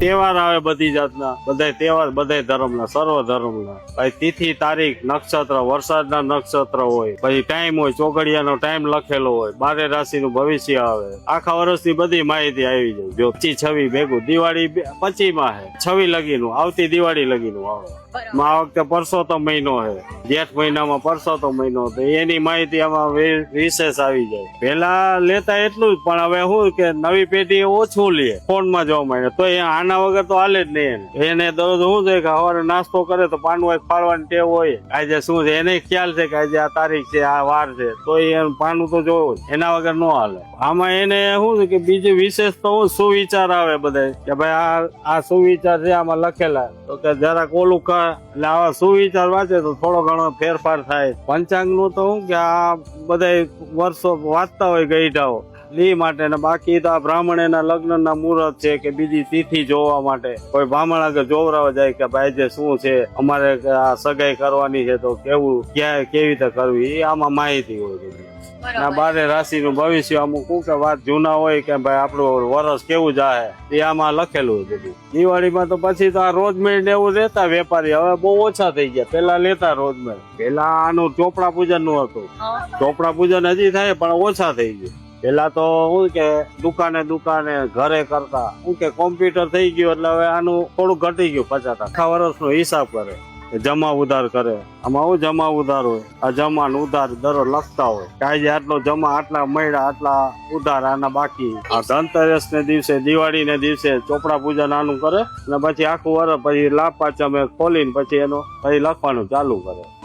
તહેવાર આવે બધી જાતના. બધા તહેવાર બધા ધર્મના, સર્વ ધર્મના. પછી તિથિ, તારીખ, નક્ષત્ર, વરસાદના નક્ષત્ર હોય. પછી ટાઈમ હોય, ચોઘડિયાનો ટાઈમ લખેલો હોય. બારે રાશિનું ભવિષ્ય આવે. આખા વર્ષની બધી માહિતી આવી જાય. જો છવી ભેગું. દિવાળી પચીમાં હે. છવી લગીનું, આવતી દિવાળી લગીનું આવે. આ વખતે પરસોત્તમ મહિનો છે. જેઠ મહિનામાં પરસોત્તમ મહિનો તો એની માહિતી આમાં વિશેષ આવી જાય. પેલા લેતા એટલું જ, પણ હવે શું કે નવી પેઢી ઓછું લે. ફોનમાં જોવા માંડે. તો આના વગર તો હાલે જ નહીં એને. દરરોજ શું છે કે સવારે નાસ્તો કરે તો પાનવા ફાળવાની ટેવ હોય. આજે શું છે? એને ખ્યાલ છે કે આજે આ તારીખ છે, આ વાર છે. તો એ પાનું તો જોવું એના વગર ન હાલે. આમાં એને શું છે કે બીજું વિશેષ તો શું સુવિચાર આવે બધા કે ભાઈ આ આ સુવિચાર છે, આમાં લખેલા. તો કે જરાક ઓલું કર. એટલે સુવિચાર વાંચે તો થોડો ઘણો ફેરફાર થાય. પંચાંગનું તો હું કે આ બધા વર્ષો વાંચતા હોય ગઈઢાઓ. ઈ માટે ને બાકી તો આ બ્રાહ્મણ એના લગ્ન ના મુહૂર્ત છે કે બીજી તિથિ જોવા માટે. કોઈ બ્રાહ્મણ આગળ જોવરાવા જાય કે ભાઈ જે શું છે અમારે આ સગાઈ કરવાની છે તો કેવું ક્યાં કેવી રીતે કરવી એ આમાં માહિતી હોય બધી ના બારે રાશિ નું ભવિષ્ય અમુક શું કે વાત જૂના હોય કે ભાઈ આપણું વરસ કેવું જાય એ આમાં લખેલું હોય બધું. દિવાળીમાં તો પછી તો આ રોજમેળ ને એવું રહેતા વેપારી હવે બહુ ઓછા થઈ ગયા. પેલા લેતા રોજમેળ. પેલા આનું ચોપડા પૂજનનું હતું ચોપડા પૂજન હજી થાય પણ ઓછા થઈ ગયું. પેલા તો શું કે દુકાને દુકાને, ઘરે કરતા. શું કે કોમ્પ્યુટર થઈ ગયું એટલે હવે આનું થોડું ઘટી ગયું પચાસ. આખા વર્ષનો હિસાબ કરે. જમા ઉધાર કરે. આમાં હું જમા ઉધાર હોય? આ જમા ઉધાર દરરોજ લખતા હોય. કે આજે આટલો જમા, આટલા મળ્યા, આટલા ઉધાર આના બાકી. આ ધનતેરસ ને દિવસે દિવાળી ને દિવસે ચોપડા પૂજા આનું કરે. અને પછી આખું વર્ષ પછી લાભ પાચમે ખોલીને પછી એનો પછી લખવાનું ચાલુ કરે.